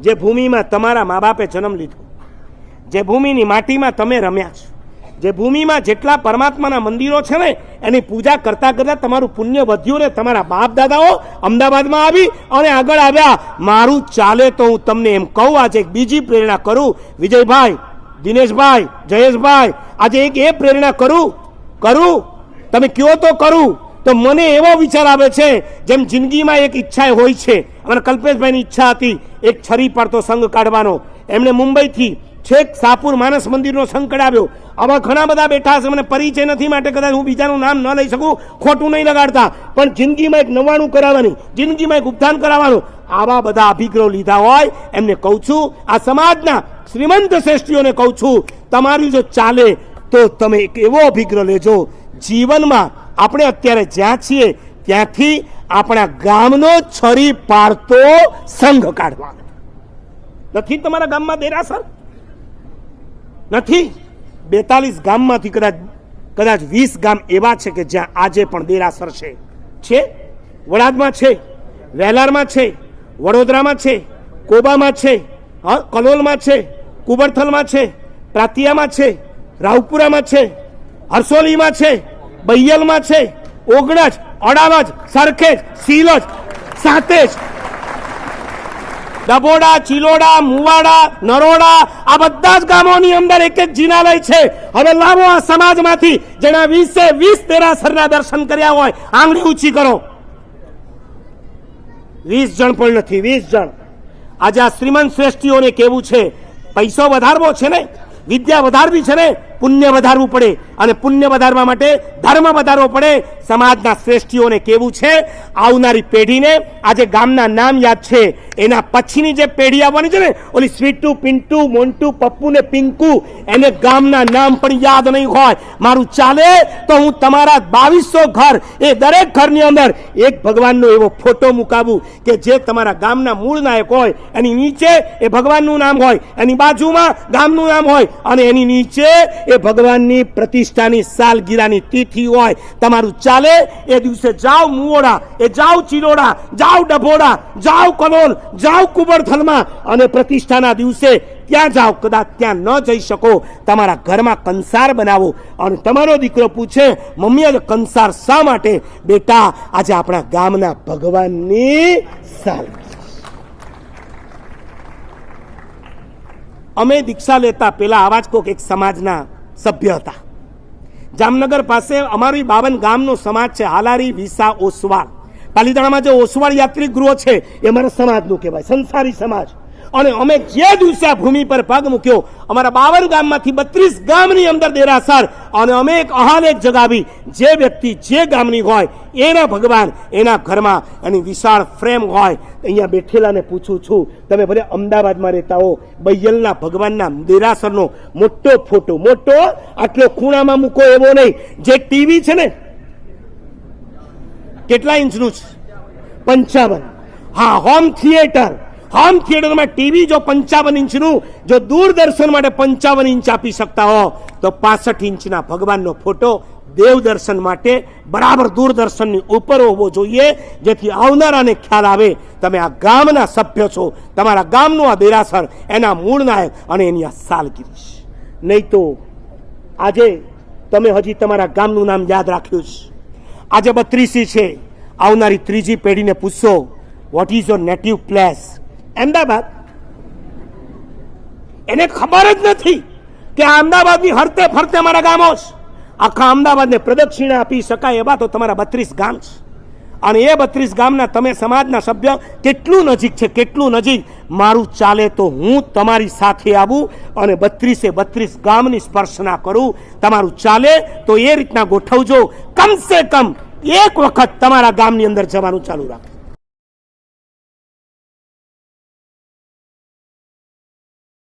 જે ભૂમિમાં તમારા મા બાપે જન્મ લીધો. જે ભૂમિની માટીમાં તમે રમ્યા છો. જે ભૂમિમાં જેટલા પરમાત્માના મંદિરો છે ને, એની પૂજા કરતા કરતા તમારું પુણ્ય વધ્યું ને તમારા બાપ દાદાઓ અમદાવાદમાં આવી અને આગળ આવ્યા. મારું ચાલે તો હું તમને એમ કહું, આજે એક બીજી પ્રેરણા કરું. વિજયભાઈ, દિનેશભાઈ, જયેશભાઈ, આજે એક એ પ્રેરણા કરું કરું. તમે કયો તો કરું. તો મને એવો વિચાર આવે છે, જેમ જિંદગીમાં એક ઈચ્છા હોય છે. અને કલ્પેશભાઈની ઈચ્છા હતી એક છરી પાડતો સંઘ કાઢવાનો. એમણે મુંબઈથી છેક સાપુર માનસ મંદિરનો સંઘ કઢાવ્યો. આવા ઘણા બધા બેઠા છે મને પરિચય નથી માટે કદાચ હું બીજાનું નામ ન લઈ શકું, ખોટું નહીં લગાડતા. પણ જિંદગીમાં એક નવાણું કરાવવાની, જિંદગીમાં એક ઉપધાન કરાવવાનું. આવા બધા અભિગ્રહ લીધા હોય, એમને કહું છું, આ સમાજના શ્રીમંત શ્રેષ્ઠીઓને કહું છું, તમારું જો ચાલે, તો તમે એક એવો અભિગ્રહ લેજો. જીવનમાં આપણે અત્યારે જ્યાં છીએ ત્યાંથી આપણા ગામનો છરી પારતો સંઘ કાઢવાનો નથી તમારા ગામમાં દેરાસર નથી? બેતાલીસ ગામમાંથી કદાચ કદાચ વીસ ગામ એવા છે કે જ્યાં આજે પણ દેરાસર છે. છે? વડાદમાં છે, વેલારમાં છે, વડોદરામાં છે, કોબામાં છે કલોલમાં છે, કુબરથલમાં છે, પ્રાતિયામાં છે, રાવપુરામાં છે, હરસોલીમાં છે, બૈયલમાં છે ઓગણજ અડાલજ સરખેજ સિલજ સાતેજ. ડબોડા ચિલોડા, મુવાડા, નરોડા, આ બધા જ ગામોની અંદર એક એક જિનાલય છે. હવે લાવો આ સમાજમાંથી જેના વીસે વીસ દેરાસરના દર્શન કર્યા હોય, આંગળી ઊંચી કરો. વીસ જણ પણ નથી, વીસ જણ. આજે આ શ્રીમંત શ્રેષ્ઠીઓને કેવું છે, પૈસો વધારવો છે ને? વિદ્યા વધારવી છે ને? પુણ્ય વધારવું પડે અને પુણ્ય વધારવા માટે ધર્મ વધારવો પડે. સમાજના શ્રેષ્ઠીઓને કેવું છે? આવનારી પેઢીને આજે ગામના નામ યાદ છે. એના પછીની જે પેઢી આવવાની છે ને, ઓલી સ્વીટુ, પિન્ટુ, મોન્ટુ, પપ્પુ ને પિંકુ, એને ગામના નામ પણ યાદ નહીં હોય. મારું ચાલે તો હું તમારા બાવીસો ઘર, એ દરેક ઘરની અંદર એક ભગવાનનો એવો ફોટો મુકાવું કે જે તમારા ગામના મૂળ નાયક હોય. એની નીચે એ ભગવાનનું નામ હોય. એની બાજુમાં ગામનું નામ હોય. અને એની નીચે એ ભગવાનની પ્રતિષ્ઠાની સાલગીરાની તિથિ હોય, તમારું ચાલે, એ દિવસે જાઓ મુઓડા, એ જાઓ ચિરોડા જાઓ ડભોડા, જાઓ કલોલ જાઓ કુબરથલમાં અને પ્રતિષ્ઠાના દિવસે ત્યાં જાઓ, કદાચ ત્યાં ન જઈ શકો. તમારા ઘરમાં કંસાર બનાવો અને તમારો દીકરો પૂછે, મમ્મી, આજે કંસાર શા માટે? બેટા, આજે આપણા ગામના ભગવાનની સાલ અમે દીક્ષા લેતા પેલા આવા જ કોઈક એક સમાજના સભ્ય હતા જામનગર પાસે અમારી બાવન ગામનો સમાજ છે. હાલારી, વિસા, ઓસવાળ. પાલીતાણામાં જે ઓસવાળ યાત્રી ગૃહ છે, એ અમારા સમાજનું કહેવાય. સંસારી સમાજ. અને અમે જે દિવસે ભૂમિ પર પગ મૂક્યો. અમારા બાવન ગામમાંથી બત્રીસ ગામની અંદર દેરાસર અને અમે એક અહાલેખ જગાવી. જે વ્યક્તિ જે ગામની હોય, એના ભગવાન, એના ઘરમાં એની વિશાળ ફ્રેમ હોય. અહીંયા બેઠેલાને પૂછું છું, તમે ભલે અમદાવાદમાં રહેતા હો, બૈયલના ભગવાનના દેરાસરનો મોટો ફોટો, મોટો, આટલો ખૂણામાં મૂકો એવો નહીં. જે ટીવી છે ને, કેટલા ઇંચનું છે? પંચાવન. હા હોમ થિયેટર હોમ થિયેટરમાં ટીવી જો પંચાવન ઇંચનું જો દૂરદર્શન માટે પંચાવન ઇંચ આપી શકતા હો તો પાસઠ ઇંચના ભગવાનનો ફોટો દેવ દર્શન માટે બરાબર દૂરદર્શનની ઉપર હોવો જોઈએ જેથી આવનારાને ખ્યાલ આવે તમે આ ગામના સભ્ય છો તમારા ગામનું આ દેરાસર એના મૂળ નાયક અને એની આ સાલગીરી. નહીં તો આજે તમે હજી તમારા ગામનું નામ યાદ રાખ્યું છે આજે બત્રીસી છે આવનારી ત્રીજી પેઢીને પૂછશો what is your native place Ahmedabad? એને ખબર જ નથી કે અમદાવાદની હરતે ફરતે મારા ગામો છે આખા અમદાવાદને પ્રદક્ષિણા આપી શકાય એવા તો તમારા બત્રીસ ગામ છે. અને એ બત્રીસ ગામના તમે સમાજના સભ્ય કેટલું નજીક છે, કેટલું નજીક? મારું ચાલે તો હું તમારી સાથે આવું અને બત્રીસે બત્રીસ ગામની સ્પર્શના કરું. તમારું ચાલે તો એ રીતના ગોઠવજો. કમસે કમ એક વખત તમારા ગામની અંદર જવાનું ચાલુ રાખો